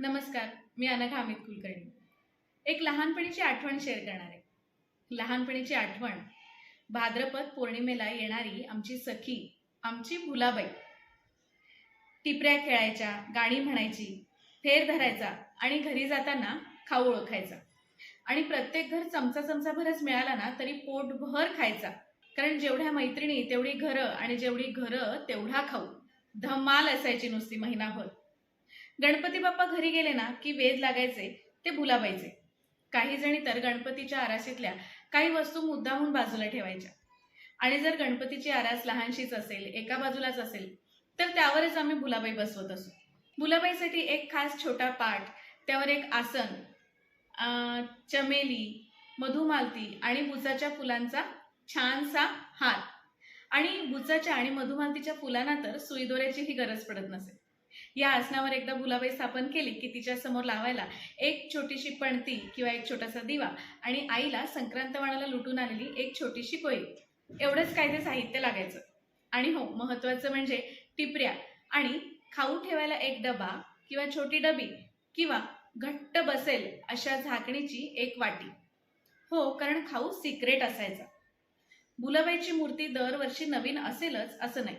नमस्कार मी अनघा अमित कुलकर्णी. एक लहानपणीची आठवण शेअर करणार आहे. लहानपणीची आठवण. भाद्रपद पौर्णिमेला येणारी आमची सखी आमची भुलाबाई. टिपऱ्या खेळायच्या गाणी म्हणायची फेर धरायचा आणि घरी जाताना खाऊ ओळखायचा. आणि प्रत्येक घर चमचा चमचाभरच मिळाला ना तरी पोटभर खायचा. कारण जेवढ्या मैत्रिणी तेवढी घरं आणि जेवढी घरं तेवढा खाऊ. धमाल असायची नुसती महिनाभर. गणपती बाप्पा घरी गेले ना की वेध लागायचे ते भुलाबायचे काही जणी तर गणपतीच्या आराशीतल्या काही वस्तू मुद्दामून बाजूला ठेवायच्या. आणि जर गणपतीची आरास लहानशीच असेल एका बाजूलाच असेल तर त्यावरच आम्ही भुलाबाई बसवत असू. भुलाबाईसाठी एक खास छोटा पाठ त्यावर एक आसन चमेली मधुमालती आणि बुचाच्या फुलांचा छानसा हात आणि बुचाच्या आणि मधुमालतीच्या फुलांना तर सुईदोऱ्याचीही गरज पडत नसे. या आसनावर एकदा भुलाबाई स्थापन केली की तिच्या समोर लावायला एक छोटीशी पणती किंवा एक छोटासा दिवा आणि आईला संक्रांतवाणाला लुटून आलेली एक छोटीशी कोई एवढंच काय ते साहित्य लागायचं. आणि हो महत्वाचं म्हणजे टिपऱ्या आणि खाऊ ठेवायला एक डबा किंवा छोटी डबी किंवा घट्ट बसेल अशा झाकणीची एक वाटी. हो कारण खाऊ सिक्रेट असायचा. भुलाबाईची मूर्ती दरवर्षी नवीन असेलच असं नाही.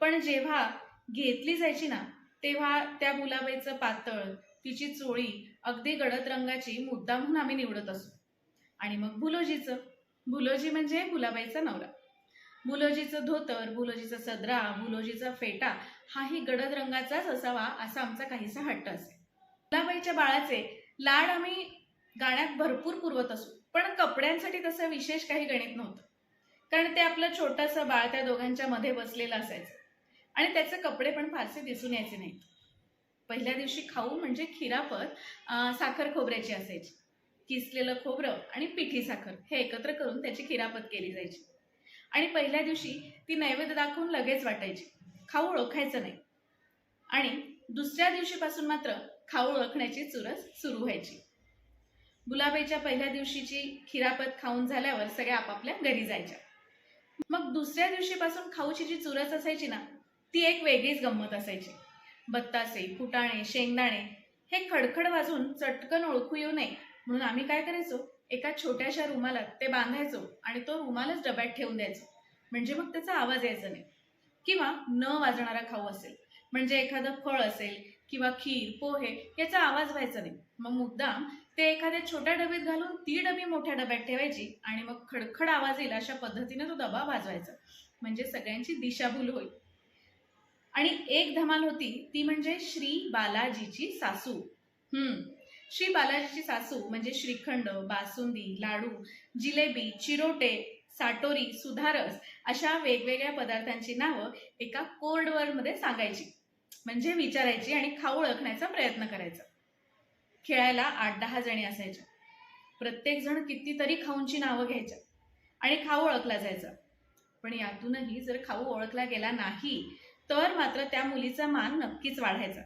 पण जेव्हा घेतली जायची ना तेव्हा त्या गुलाबाईचं पातळ तिची चोळी अगदी गडद रंगाची मुद्दामहून आम्ही निवडत असू. आणि मग भुलोजीचं भुलोजी म्हणजे गुलाबाईचा नवरा. भुलोजीचं धोतर भुलोजीचा सदरा भुलोजीचा फेटा हाही गडद रंगाचाच असावा असा आमचा काहीसा हट्ट असे गुलाबाईच्या बाळाचे लाड आम्ही गाण्यात भरपूर पुरवत असू. पण कपड्यांसाठी तसं विशेष काही गणित नव्हतं. कारण ते आपलं छोटंसं बाळ त्या दोघांच्या मध्ये बसलेलं असायचं. आणि त्याचे कपडे पण फारसे दिसून यायचे नाहीत. पहिल्या दिवशी खाऊ म्हणजे खिरापत साखर खोबऱ्याची असायची. किसलेलं खोबरं आणि पिठी साखर हे एकत्र करून त्याची खिरापत केली जायची. आणि पहिल्या दिवशी ती नैवेद्य दाखवून लगेच वाटायची. खाऊ ओळखायचं नाही. आणि दुसऱ्या दिवशीपासून मात्र खाऊ ओळखण्याची चुरस सुरू व्हायची. गुलाबाईच्या पहिल्या दिवशीची खिरापत खाऊन झाल्यावर सगळ्या आपापल्या घरी जायच्या. मग दुसऱ्या दिवशीपासून खाऊची जी चुरस असायची ना ती एक वेगळीच गंमत असायची. बत्तासे फुटाणे शेंगदाणे हे खडखड वाजून चटकन ओळखू येऊ नये. म्हणून आम्ही काय करायचो? एका छोट्याशा रुमालात ते बांधायचो आणि तो रुमालच डब्यात ठेवून द्यायचो. म्हणजे मग त्याचा आवाज यायचा नाही. किंवा न वाजणारा खाऊ असेल. म्हणजे एखादं फळ असेल किंवा खीर पोहे याचा आवाज व्हायचा नाही. मग मुद्दाम ते एखाद्या छोट्या डबीत घालून ती डबी मोठ्या डब्यात ठेवायची आणि मग खडखड आवाज येईल अशा पद्धतीने तो डबा वाजवायचा. म्हणजे सगळ्यांची दिशाभूल होईल. आणि एक धमाल होती ती म्हणजे श्री बालाजीची सासू. हम्म. श्री बालाजीची सासू म्हणजे श्रीखंड बासुंदी लाडू जिलेबी चिरोटे साटोरी सुधारस अशा वेगवेगळ्या पदार्थांची नावं एका कोर्डवर मध्ये सांगायची. म्हणजे विचारायची आणि खाऊ ओळखण्याचा प्रयत्न करायचा. खेळायला आठ दहा जणी असायच्या. प्रत्येक जण कितीतरी खाऊंची नावं घ्यायच्या आणि खाऊ ओळखला जायचा. पण यातूनही जर खाऊ ओळखला गेला नाही तर मात्र त्या मुलीचा मान नक्कीच वाढायचा.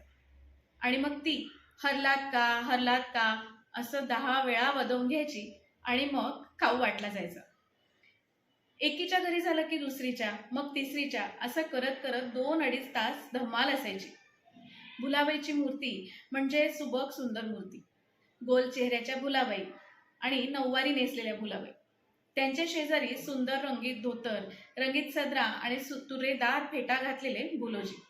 आणि मग ती हरलात का हरलात का असं दहा वेळा वदवून घ्यायची आणि मग खाऊ वाटला जायचा. एकीच्या घरी झालं की दुसरीच्या मग तिसरीच्या असं करत करत दोन अडीच तास धमाल असायची. भुलाबाईची मूर्ती म्हणजे सुबक सुंदर मूर्ती. गोल चेहऱ्याच्या भुलाबाई आणि नऊवारी नेसलेल्या भुलाबाई. त्यांच्या शेजारी सुंदर रंगीत धोतर रंगीत सदरा आणि सु- तुरेदार फेटा घातलेले बुलोजी.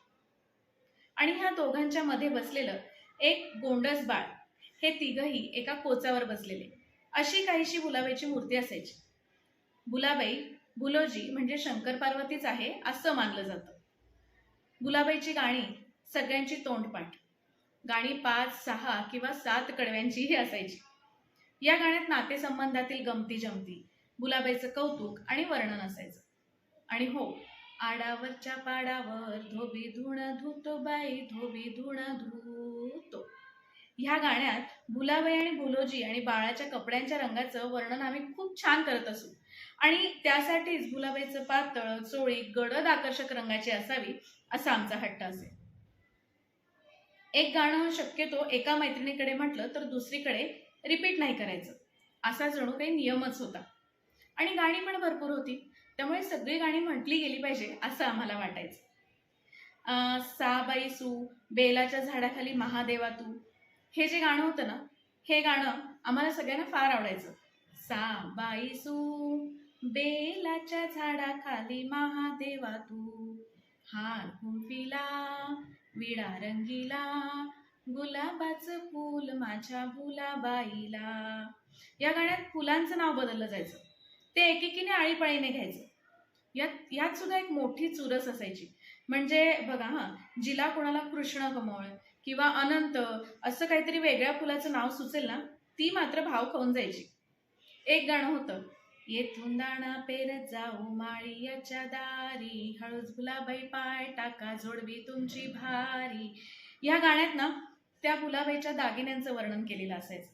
आणि ह्या दोघांच्या मध्ये बसलेलं एक गोंडस बाळ हे तिघही एका कोचावर बसलेले. अशी काहीशी बुलाबाईची मूर्ती असायची. बुलाबाई बुलोजी म्हणजे शंकर पार्वतीच आहे असं मानलं जातं. बुलाबाईची गाणी सगळ्यांची तोंडपाठ. गाणी पाच सहा किंवा सात कडव्यांचीही असायची. या गाण्यात नातेसंबंधातील गमती जमती गुलाबाईचं कौतुक आणि वर्णन असायचं. आणि हो आडावरच्या पाडावर धोबी धुण धुतो बाई धोबी धुण धुतो. ह्या गाण्यात भुलाबाई आणि भुलोजी आणि बाळाच्या कपड्यांच्या रंगाचं वर्णन आम्ही खूप छान करत असू. आणि त्यासाठीच भुलाबाईचं पातळ चोळी गडद आकर्षक रंगाची असावी असा आमचा हट्ट असेल एक गाणं शक्यतो एका मैत्रिणीकडे म्हटलं तर दुसरीकडे रिपीट नाही करायचं. असा जणू काही नियमच होता. आणि गाणी पण भरपूर होती. त्यामुळे सगळी गाणी म्हटली गेली पाहिजे असं आम्हाला वाटायचं. साबाई सू बेलाच्या झाडाखाली महादेवा तू हे जे गाणं होतं ना हे गाणं आम्हाला सगळ्यांना फार आवडायचं. साबाई सू बेलाच्या झाडाखाली महादेवा तू हार कुंपीला विडा रंगीला गुलाबाचं फूल माझ्या भुलाबाईला या गाण्यात फुलांचं नाव बदललं जायचं. ते एकेकीने आळीपाळीने घ्यायचं. यात यात सुद्धा एक मोठी चुरस असायची. म्हणजे बघा हा जिला कोणाला कृष्ण कमळ किंवा अनंत असं काहीतरी वेगळ्या फुलाचं नाव सुचेल ना ती मात्र भाव खाऊन जायची. एक गाणं होतं येथून दाणा पेरत जाऊ माळीयाच्या दारी हळूच गुलाबाई पाय टाका जोडवी तुमची भारी. या गाण्यात ना त्या गुलाबाईच्या दागिन्यांचं वर्णन केलेलं असायचं.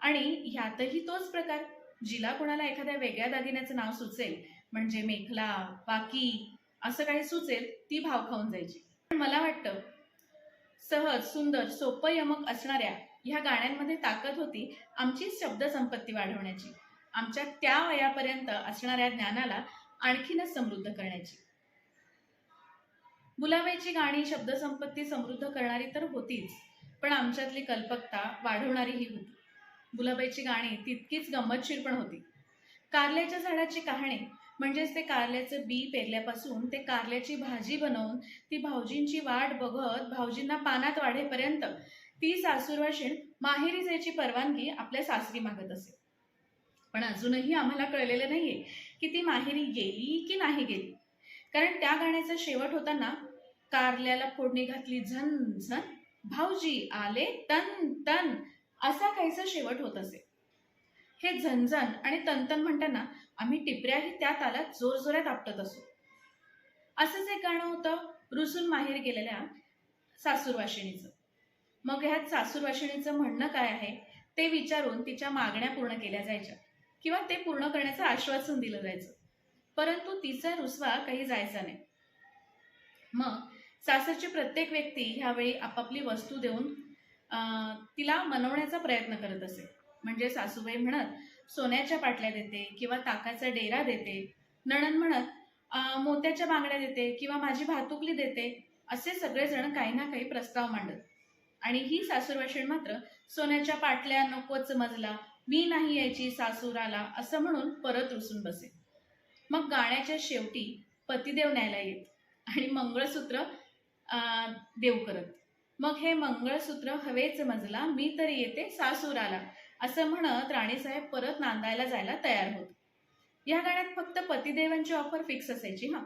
आणि ह्यातही तोच प्रकार. जिला कोणाला एखाद्या वेगळ्या दागिन्याचं नाव सुचेल म्हणजे मेखला बाकी असं काही सुचेल ती भाव खाऊन जायची. पण मला वाटतं सहज सुंदर सोपं यमक असणाऱ्या ह्या गाण्यांमध्ये ताकद होती आमची शब्दसंपत्ती वाढवण्याची आमच्या त्या वयापर्यंत असणाऱ्या ज्ञानाला आणखीनच समृद्ध करण्याची. मुलाबाईची गाणी शब्दसंपत्ती समृद्ध करणारी तर होतीच पण आमच्यातली कल्पकता वाढवणारीही होती. गुलाबाईची गाणी तितकीच गंमतशीर पण होती. कारल्याच्या झाडाची कहाणी म्हणजेच ते कारल्याचं बी पेरल्यापासून ते कारल्याची भाजी बनवून ती भाऊजींची वाट बघत भाऊजींना पानात वाढेपर्यंत ती सासूरवाशीण माहेरी जायची परवानगी आपल्या सासरी मागत असे. पण अजूनही आम्हाला कळलेलं नाहीये की ती माहेरी गेली की नाही गेली. कारण त्या गाण्याचा शेवट होताना कारल्याला फोडणी घातली झन झन भाऊजी आले तन तन असा काहीसा शेवट होत असे. हे झनझन आणि तनतन म्हणताना आम्ही टिपऱ्याही त्या तालात जोरजोरात आपटत असो. असंच एक गाणं होतं रुसून माहेर गेलेल्या सासूरवाशिणीचं. मग ह्यात सासूरवाशिणीचं म्हणणं काय आहे ते विचारून तिच्या मागण्या पूर्ण केल्या जायच्या किंवा ते पूर्ण करण्याचं आश्वासन दिलं जायचं. परंतु तिचा रुसवा काही जायचा नाही. मग सासरची प्रत्येक व्यक्ती ह्यावेळी आपापली वस्तू देऊन तिला मनवण्याचा प्रयत्न करत असे. म्हणजे सासूबाई म्हणत सोन्याच्या पाटल्या देते किंवा ताकाचा डेरा देते. नणन म्हणत मोत्याच्या बांगड्या देते किंवा माझी भातुकली देते. असे सगळेजण काही ना काही प्रस्ताव मांडत. आणि ही सासूरवाशीण मात्र सोन्याच्या पाटल्या नकोच मजला मी नाही यायची सासूराला असं म्हणून परत रुसून बसे. मग गाण्याच्या शेवटी पतिदेव न्यायला येत आणि मंगळसूत्र देव करत. मग हे मंगळसूत्र हवेच मजला मी तर येते सासूराला. असं म्हणत राणीसाहेब परत नांदायला जायला तयार होत. या गाण्यात फक्त पतिदेवांची ऑफर फिक्स असायची हा.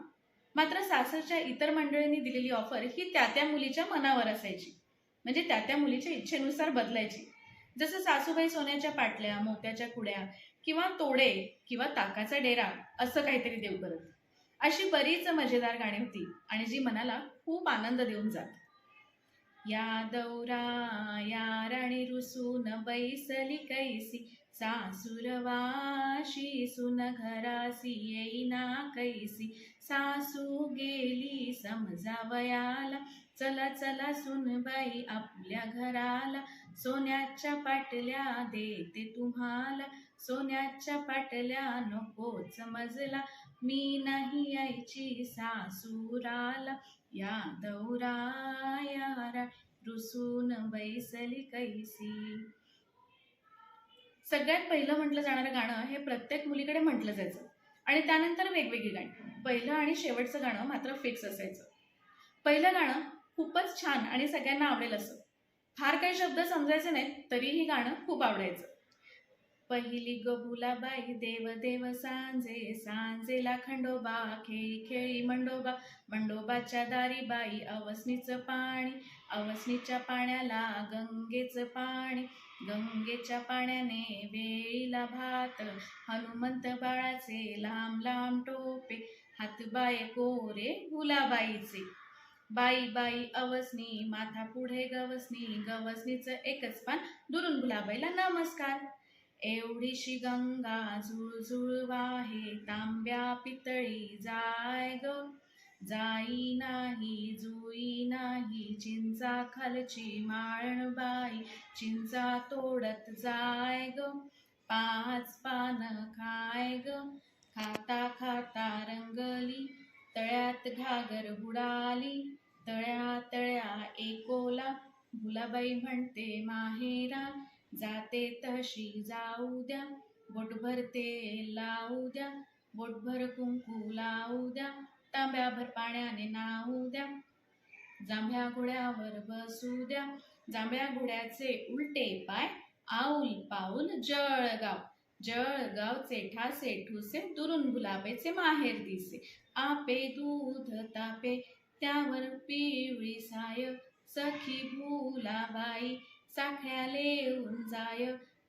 मात्र सासरच्या इतर मंडळींनी दिलेली ऑफर ही त्या त्या मुलीच्या मनावर असायची. म्हणजे त्या त्या मुलीच्या इच्छेनुसार बदलायची. जसं सासूबाई सोन्याच्या पाटल्या मोत्याच्या कुड्या किंवा तोडे किंवा ताकाचा डेरा असं काहीतरी देव करत. अशी बरीच मजेदार गाणी होती आणि जी मनाला खूप आनंद देऊन जात. या दौरा या राणी रुसून बैसली कैसी सासुरवाशी सुन घरासी येईना कैसी सासू गेली समजावयाला चला चला सुनबाई आपल्या घराला सोन्याच्या पाटल्या देते तुम्हाला सोन्याच्या पाटल्या नकोच मजला. मी नाही यायची सासुराला. या दौरा यारा रुसून बैसली कैसी. सगळ्यात पहिलं म्हटलं जाणारं गाणं हे प्रत्येक मुलीकडे म्हटलं जायचं. आणि त्यानंतर वेगवेगळी गाणी. पहिलं आणि शेवटचं गाणं मात्र फिक्स असायचं. पहिलं गाणं खूपच छान आणि सगळ्यांना आवडेल असं. फार काही शब्द समजायचे नाहीत तरीही गाणं खूप आवडायचं. पहिली गबुलाबाई देव देव सांजे सांजेला खंडोबा खेळी खेळी मंडोबा मंडोबाच्या दारी बाई अवसनीचं पाणी अवसनीच्या पाण्याला गंगेचं पाणी गंगेच्या पाण्याने वेळीला भात हनुमंत बाळाचे लांब लांब टोपे हातबाय कोरे गुलाबाईचे. बाई बाई अवसनी माथा पुढे गवसनी गवसनीचं एकच पान दुरून गुलाबाईला नमस्कार. एवढीशी गंगा झुळझुळ वाहे तांब्या पितळी जाय ग. जाई नाही जुई नाही चिंचा खालची माळणबाई चिंचा तोडत जाय ग. पाच पान खाय ग. खाता खाता रंगली तळ्यात घागर बुडाली. तळ्या तळ्या एकोला भुलाबाई म्हणते माहेरा जाते तशी जाऊ द्या. बोटभर ते लावू द्या. बोटभर कुंकू लावू द्या. तांब्याभर पाण्याने नाहू द्या. जांभ्या घोड्यावर बसू द्या. जांभ्या घोड्याचे उलटे पाय आऊल पाऊल जळगाव. जळगावचे ठासे ठुसे दुरून गुलाबेचे माहेर दिसे. आपे दूध तापे त्यावर पिवळी साय. सखी भुलाबाई साखळ्याले जाय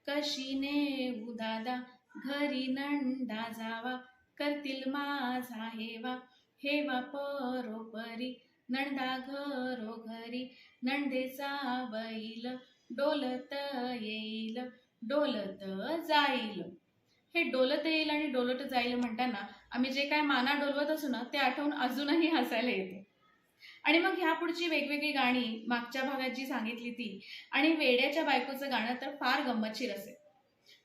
कशी नेऊ दादा घरी नंडा जावा करतील माझा हेवा. हेवा परोपरी नंदा घरोघरी नंदेचा बैल डोलत येईल डोलत जाईल. हे डोलत येईल आणि डोलत जाईल म्हणताना आम्ही जे काय माना डोलवत असू ना ते आठवून अजूनही हसायला येते. आणि मग ह्या पुढची वेगवेगळी गाणी मागच्या भागात जी सांगितली ती आणि वेड्याच्या बायकोचं गाणं तर फार गंमतशीर असेल.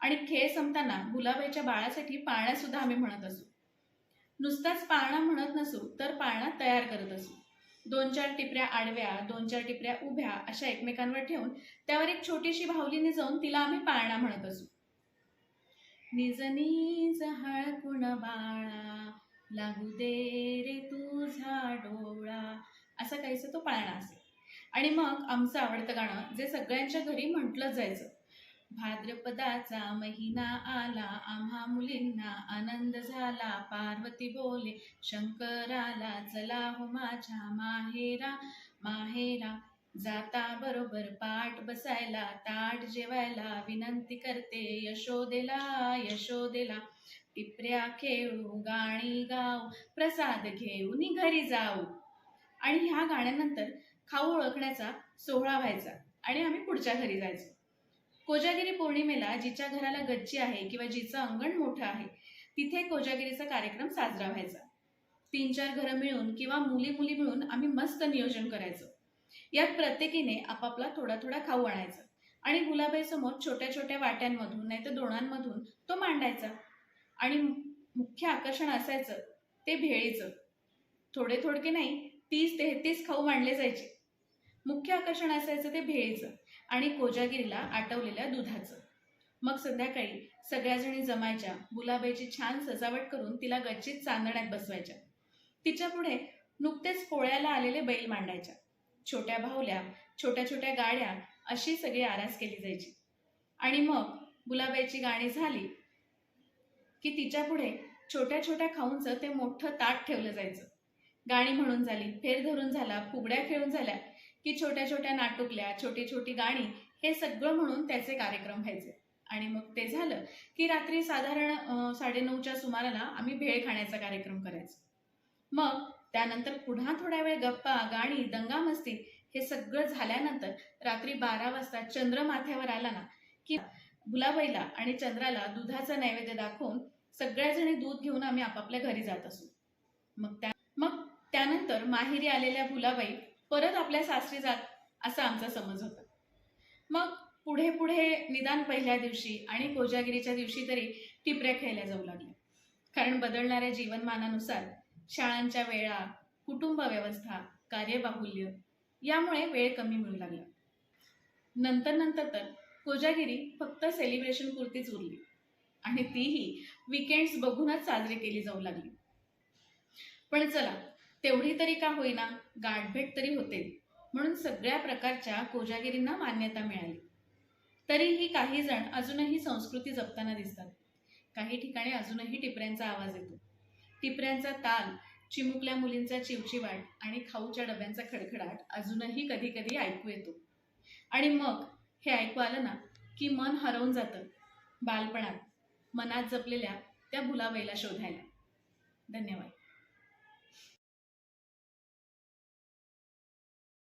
आणि खेळ संपताना गुलाबाईच्या बाळासाठी पाळणा सुद्धा आम्ही म्हणत असू. नुसताच पाळणा म्हणत नसू तर पाळणा तयार करत असू. दोन चार टिपऱ्या आडव्या दोन चार टिपऱ्या उभ्या अशा एकमेकांवर ठेवून त्यावर एक छोटीशी भावली निजवून तिला आम्ही पाळणा म्हणत असू. निज निज हळकुण बाळा लागू दे रे तुझा डोळा. असा काहीसा तो पाळणा असेल. आणि मग आमचं आवडतं गाणं जे सगळ्यांच्या घरी म्हटलं जायचं. भाद्रपदाचा महिना आला आम्हा मुलींना आनंद झाला. पार्वती बोले शंकराला चला हो माझ्या माहेरा माहेरा. जाता बरोबर पाठ बसायला ताट जेवायला विनंती करते. यशोदेला यशोदेला. टिपऱ्या खेळू गाणी गाव प्रसाद घेऊन घरी जाऊ. आणि ह्या गाण्यानंतर खाऊ ओळखण्याचा सोहळा व्हायचा आणि आम्ही पुढच्या घरी जायचो. कोजागिरी पौर्णिमेला जिच्या घराला गच्ची आहे किंवा जिचं अंगण मोठं आहे तिथे कोजागिरीचा कार्यक्रम साजरा व्हायचा. तीन चार घरं मिळून किंवा मुली मुली मिळून आम्ही मस्त नियोजन करायचो. यात प्रत्येकीने आपापला थोडा थोडा खाऊ आणायचा आणि गुलाबाईसमोर छोट्या छोट्या वाट्यांमधून नाही तर दोणांमधून तो मांडायचा. आणि मुख्य आकर्षण असायचं ते भेळीचं. थोडे थोडके नाही तीस तेहतीस खाऊ मांडले जायचे. मुख्य आकर्षण असायचं ते भेळीचं आणि कोजागिरीला आटवलेल्या दुधाचं. मग संध्याकाळी सगळ्याजणी जमायच्या गुलाबाईची छान सजावट करून तिला गच्चीत चांदण्यात बसवायच्या. तिच्या पुढे नुकतेच पोळ्याला आलेले बैल मांडायच्या. छोट्या भावल्या छोट्या छोट्या गाड्या अशी सगळी आरास केली जायची. आणि मग गुलाबाईची गाणी झाली की तिच्या पुढे छोट्या छोट्या खाऊंचं ते मोठं ताट ठेवलं जायचं. गाणी म्हणून झाली फेर धरून झाला फुगड्या खेळून झाल्या की छोट्या छोट्या नाटुकल्या छोटी छोटी गाणी हे सगळं म्हणून त्याचे कार्यक्रम व्हायचे. आणि मग ते झालं की रात्री साधारण साडेनऊच्या सुमाराला आम्ही भेळ खाण्याचा कार्यक्रम करायचो. मग त्यानंतर पुन्हा थोड्या वेळ गप्पा गाणी दंगामस्ती हे सगळं झाल्यानंतर रात्री बारा वाजता चंद्र माथ्यावर आला ना की गुलाबाईला आणि चंद्राला दुधाचा नैवेद्य दाखवून सगळ्याजणी दूध घेऊन आम्ही आपापल्या घरी जात असू. मग त्या मग त्यानंतर माहेरी आलेल्या भुलाबाई परत आपल्या सासरी जात असा आमचा समज होता. मग पुढे पुढे निदान पहिल्या दिवशी आणि कोजागिरीच्या दिवशी तरी टिपऱ्या खेळल्या जाऊ लागल्या. कारण बदलणाऱ्या जीवनमानानुसार शाळांच्या वेळा कुटुंब व्यवस्था कार्यबाहुल्य यामुळे वेळ कमी मिळू लागला. नंतर नंतर तर कोजागिरी फक्त सेलिब्रेशन पुरतीच उरली. आणि तीही विकेंड्स बघूनच साजरी केली जाऊ लागली. पण चला तेवढी तरी का होईना गाठभेट तरी होते. म्हणून सगळ्या प्रकारच्या कोजागिरींना मान्यता मिळाली. तरीही काही जण अजूनही संस्कृती जपताना दिसतात. काही ठिकाणी अजूनही टिपऱ्यांचा आवाज येतो. टिपऱ्यांचा ताल चिमुकल्या मुलींचा चिवचिवाट आणि खाऊच्या डब्यांचा खडखडाट अजूनही कधी कधी ऐकू येतो. आणि मग हे ऐकू आलं ना की मन हरवून जातं. बालपणात. मनात जपलेल्या त्या भुलाबाईला शोधायला. धन्यवाद.